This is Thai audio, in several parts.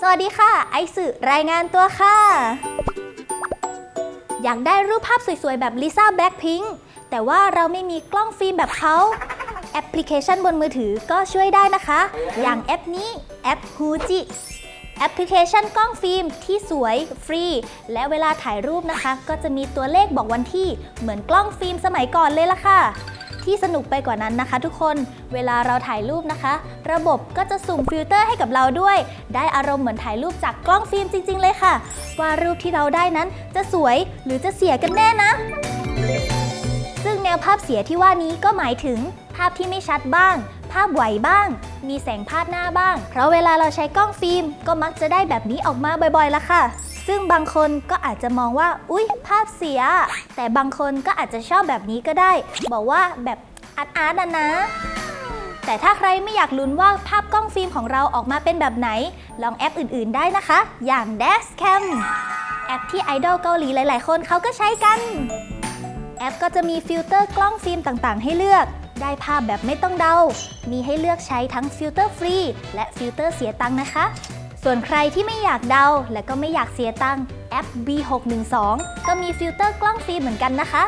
สวัสดีค่ะ ไอซ์รายงานตัวค่ะ อยากได้รูปภาพสวยๆ แบบลิซ่าแบล็คพิงค์แต่ว่าเราไม่มีกล้องฟิล์มแบบเขาแอปพลิเคชันบนมือถือก็ช่วยได้นะคะ อย่างแอปนี้แอป Huji แอปพลิเคชันกล้องฟิล์มที่สวยฟรี และเวลาถ่ายรูปนะคะ ก็จะมีตัวเลขบอกวันที่เหมือนกล้องฟิล์มสมัยก่อนเลยล่ะค่ะ ที่สนุกไปกว่านั้นนะคะ ทุกคนเวลาเราถ่ายรูปนะคะ ระบบก็จะสุ่มฟิลเตอร์ให้กับเราด้วย ได้อารมณ์เหมือนถ่ายรูปจากกล้องฟิล์มจริง ๆ เลยค่ะ ว่ารูปที่เราได้นั้นจะสวยหรือจะเสียกันแน่นะ ซึ่งแนวภาพเสียที่ว่านี้ก็หมายถึง ภาพที่ไม่ชัดบ้าง ภาพไหวบ้าง มีแสงพาดหน้าบ้าง เพราะเวลาเราใช้กล้องฟิล์มก็มักจะได้แบบนี้ออกมาบ่อยๆละค่ะ ซึ่งบางคนก็อาจจะมองว่า อุ๊ย ภาพเสีย แต่บางคนก็อาจจะชอบแบบนี้ก็ได้ บอกว่าแบบอาร์ตอาร์ตนะนะ แต่ถ้าใครไม่อยากลุ้นว่าภาพกล้องฟิล์มของเราออกมาเป็นแบบไหน ลองแอปอื่น ๆ ได้นะคะ อย่าง Dashcam แอปที่ไอดอลเกาหลีหลาย ๆ คนเขาก็ใช้กัน แอปก็จะมีฟิลเตอร์กล้องฟิล์มต่าง ๆ ให้เลือก ได้ภาพแบบไม่ต้องเดา มีให้เลือกใช้ทั้งฟิลเตอร์ฟรีและฟิลเตอร์เสียตังค์นะคะ ส่วนใครที่ไม่อยากเดาและก็ไม่อยากเสียตังค์แอป B612 ก็มีฟิลเตอร์กล้องฟิล์มเหมือนกันนะคะ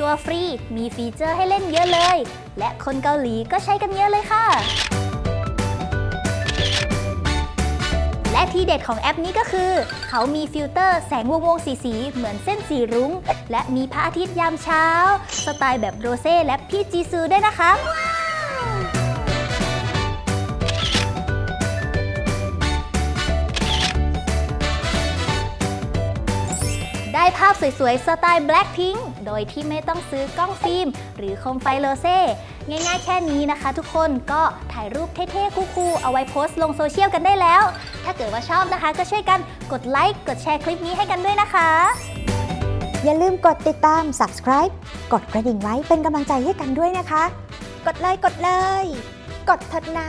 ตัวฟรีมีฟีเจอร์ให้เล่นเยอะเลย และคนเกาหลีก็ใช้กันเยอะเลยค่ะ และที่เด็ดของแอปนี้ก็คือ เขามีฟิลเตอร์แสงวงวงสีสีๆเหมือนเส้นสีรุ้ง และมีพระอาทิตย์ยามเช้า สไตล์แบบโรเซ่และพี่จีซูด้วยนะคะ ได้ภาพสวยๆ สไตล์ Blackpink โดยที่ไม่ต้องซื้อกล้องฟิล์ม หรือโคมไฟโลเซ่ง่ายๆ แค่นี้นะคะทุกคนก็ถ่ายรูปเท่ๆ คูลๆ เอาไว้โพสต์ลงโซเชียลกันได้แล้ว ถ้าเกิดว่าชอบนะคะ ก็ช่วยกันกดไลค์กดแชร์คลิปนี้ให้กันด้วยนะคะ อย่าลืมกดติดตาม subscribe กดกระดิ่งไว้เป็นกำลังใจให้กันด้วยนะคะ กดเลยกดเลย กดเถิดนะ